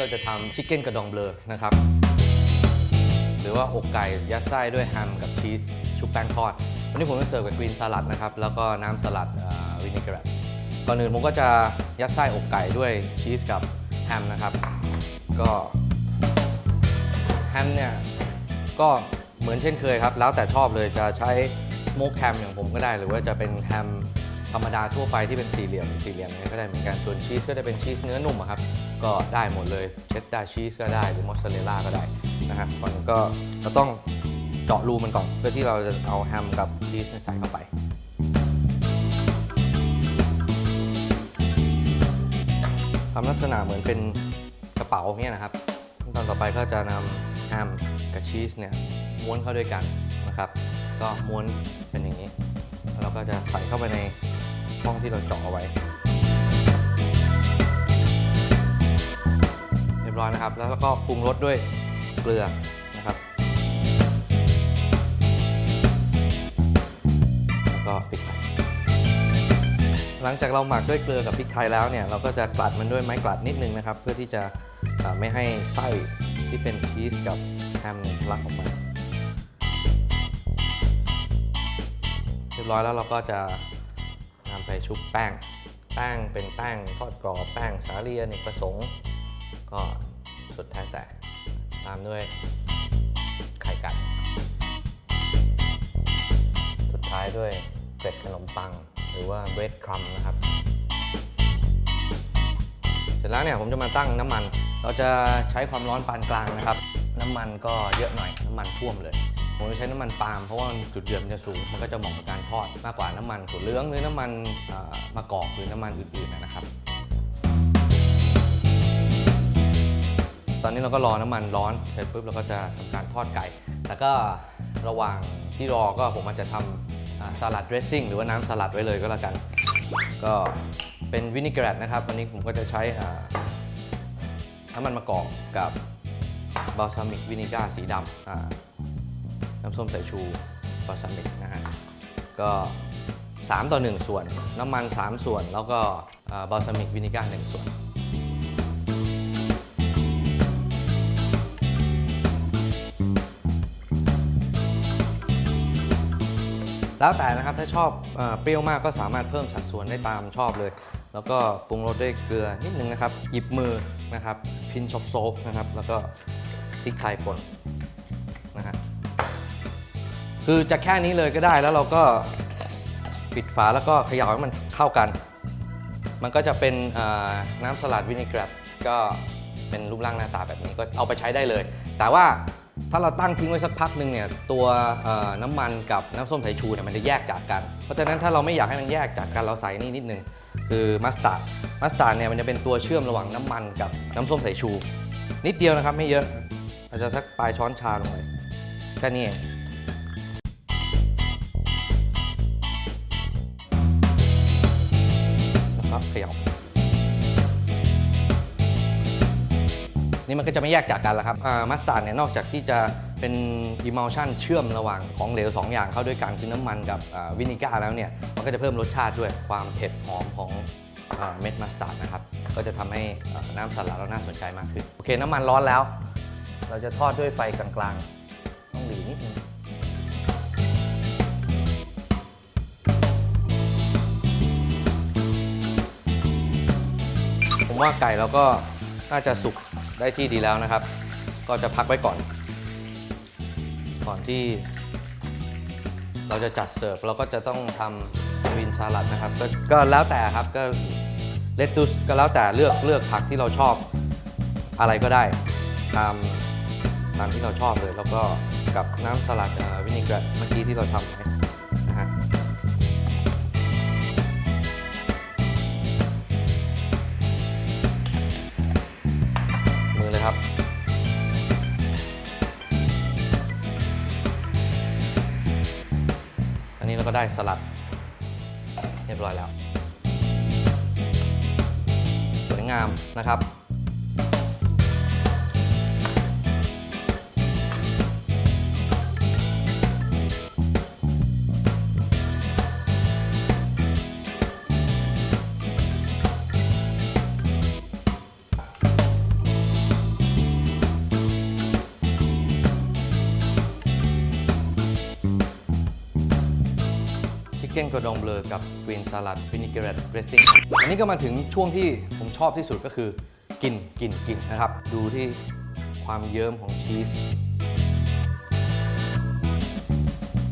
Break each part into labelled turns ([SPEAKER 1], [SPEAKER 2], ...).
[SPEAKER 1] เราจะทำชิคเก้นกระดองเบลอนะครับ หรือว่าอกไก่ยัดไส้ด้วยแฮมกับชีสชุบแป้งทอด วันนี้ผมจะเสิร์ฟกับกรีนสลัดนะครับ แล้วก็น้ำสลัดวินิกรตก่อนอื่นผมก็จะยัดไส้อกไก่ด้วยชีสกับแฮมนะครับ ก็แฮมเนี่ยก็เหมือนเช่นเคยครับ แล้วแต่ชอบเลยจะใช้สโมกแฮมอย่างผมก็ได้ หรือว่าจะเป็นแฮม ธรรมดาทั่วไปที่เป็นสี่เหลี่ยมสี่เหลี่ยมเนี่ยก็ได้เหมือนกันส่วนชีสก็จะเป็นชีสเนื้อนุ่มอะครับ ก็ได้หมดเลยเชดดาร์ชีสก็ได้หรือมอสซาเรลล่าก็ได้นะฮะก่อนอื่นก็เราต้องเจาะรูมันก่อน เพื่อที่เราจะเอาแฮมกับชีสใส่เข้าไปทำลักษณะเหมือนเป็นกระเป๋าเนี่ยนะครับขั้นตอนต่อไปก็จะนำแฮมกับชีสเนี่ยม้วนเข้าด้วยกันนะครับ ก็ม้วนเป็นอย่างนี้ แล้วเราก็จะใส่เข้าไปใน ช่องที่เราเจาะเอาไว้ เรียบร้อยนะครับ แล้วก็ปรุงรสด้วยเกลือนะครับ แล้วก็พริกไทย หลังจากเราหมักด้วยเกลือกับพริกไทยแล้วเนี่ย เราก็จะกลัดมันด้วยไม้กลัดนิดนึงนะครับ เพื่อที่จะไม่ให้ไส้ที่เป็นชีสกับแฮมนทะลักออกมา เรียบร้อยแล้วเราก็จะ นำไปชุบแป้ง แป้งเป็นแป้งทอดกรอบแป้งสาลีอเนกประสงค์ ก็สุดแท้แต่ ตามด้วยไข่ไก่สุดท้ายด้วยเกล็ดขนมปัง หรือว่า bread crumb นะครับ เสร็จแล้วเนี่ยผมจะมาตั้งน้ำมัน เราจะใช้ความร้อนปานกลางนะครับ น้ำมันก็เยอะหน่อย น้ำมันท่วมเลย ผมจะใช้น้ำมันปาล์มเพราะว่าจุดเดือดมันจะสูง มันก็จะเหมาะกับการทอดมากกว่าน้ำมันถั่วเหลืองหรือน้ำมันมะกอกหรือน้ำมันอื่นๆนะครับ ตอนนี้เราก็รอน้ำมันร้อนเสร็จปุ๊บเราก็จะทำการทอดไก่ แล้วก็ระหว่างที่รอก็ผมอาจจะทำสลัดเดรสซิ่งหรือว่าน้ำสลัดไว้เลยก็แล้วกัน ก็เป็นวินิกรตนะครับ วันนี้ผมก็จะใช้น้ำมันมะกอกกับบาซามิกวินิก้าสีดำ น้ำส้มสายชูบาซามิกนะฮะก็ 3 ต่อ 1 ส่วน น้ำมัน 3 ส่วน แล้วก็บาซามิกวินิก้า1ส่วน แล้วแต่นะครับถ้าชอบเอเปรี้ยวมากก็สามารถเพิ่มสัดส่วนได้ตามชอบเลย แล้วก็ปรุงรสด้วยเกลือนิดนึงนะครับ หยิบมือนะครับ พินชอปโซฟนะครับ แล้วก็พริกไทยป่นนะฮะ คือจะแค่นี้เลยก็ได้แล้วเราก็ปิดฝาแล้วก็เขย่าให้มันเข้ากัน มันก็จะเป็นน้ำสลัดวินิกรตก็เป็นรูปร่างหน้าตาแบบนี้ก็เอาไปใช้ได้เลย แต่ว่าถ้าเราตั้งทิ้งไว้สักพักหนึ่งเนี่ยตัวน้ำมันกับน้ำส้มสายชูเนี่ยมันจะแยกจากกัน เพราะฉะนั้นถ้าเราไม่อยากให้มันแยกจากกันเราใส่นี่นิดนึงคือมัสตาร์ดมัสตาร์ดเนี่ยมันจะเป็นตัวเชื่อมระหว่างน้ำมันกับน้ำส้มสายชู นิดเดียวนะครับไม่เยอะอาจจะสักปลายช้อนชาลงไปแค่นี้เอง เขย่านี่มันก็จะไม่แยกจากกันแล้วครับมัสตาร์ดเนี่ยนอกจากที่จะเป็นอิม l ชันเชื่อมระหว่างของเหลว 2 อย่างเข้าด้วยกันคือน้ำมันกับวินิก้าแล้วเนี่ยมันก็จะเพิ่มรสชาติด้วยความเผ็ดหอมของเม็ดมัสตาร์ดนะครับ ก็จะทำให้น้ำสลัดเราน่าสนใจมากขึ้น โอเค น้ำมันร้อนแล้ว เราจะทอดด้วยไฟกลางๆ ว่าไก่เราก็น่าจะสุกได้ที่ดีแล้วนะครับ ก็จะพักไว้ก่อน ก่อนที่เราจะจัดเสิร์ฟเราก็จะต้องทำวินสลัดนะครับกก็แล้วแต่ครับก็เลตุสก็แล้วแต่เลือกเลือกผักที่เราชอบอะไรก็ได้ตามตามที่เราชอบเลย แล้วก็กับน้ำสลัดวินิกรตเมื่อกี้ที่เราทำไว้ ครับ อันนี้เราก็ได้สลัด เรียบร้อยแล้ว สวยงามนะครับ เก้นกระดองเบลอกับกรีนสลัดวินิเกรตเ r รสซิ่งอันนี้ก็มาถึงช่วงที่ผมชอบที่สุดก็คือ กินกินกินนะครับ ดูที่ความเยิ้มของชีส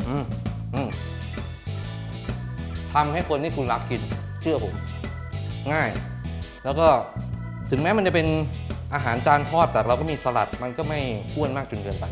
[SPEAKER 1] อืมอืมทำให้คนที่คุณรักกิน เชื่อผม ง่าย แล้วก็ถึงแม้มันจะเป็นอาหารจานทอดแต่เราก็มีสลัดมันก็ไม่อ้วนมากจนเกินไป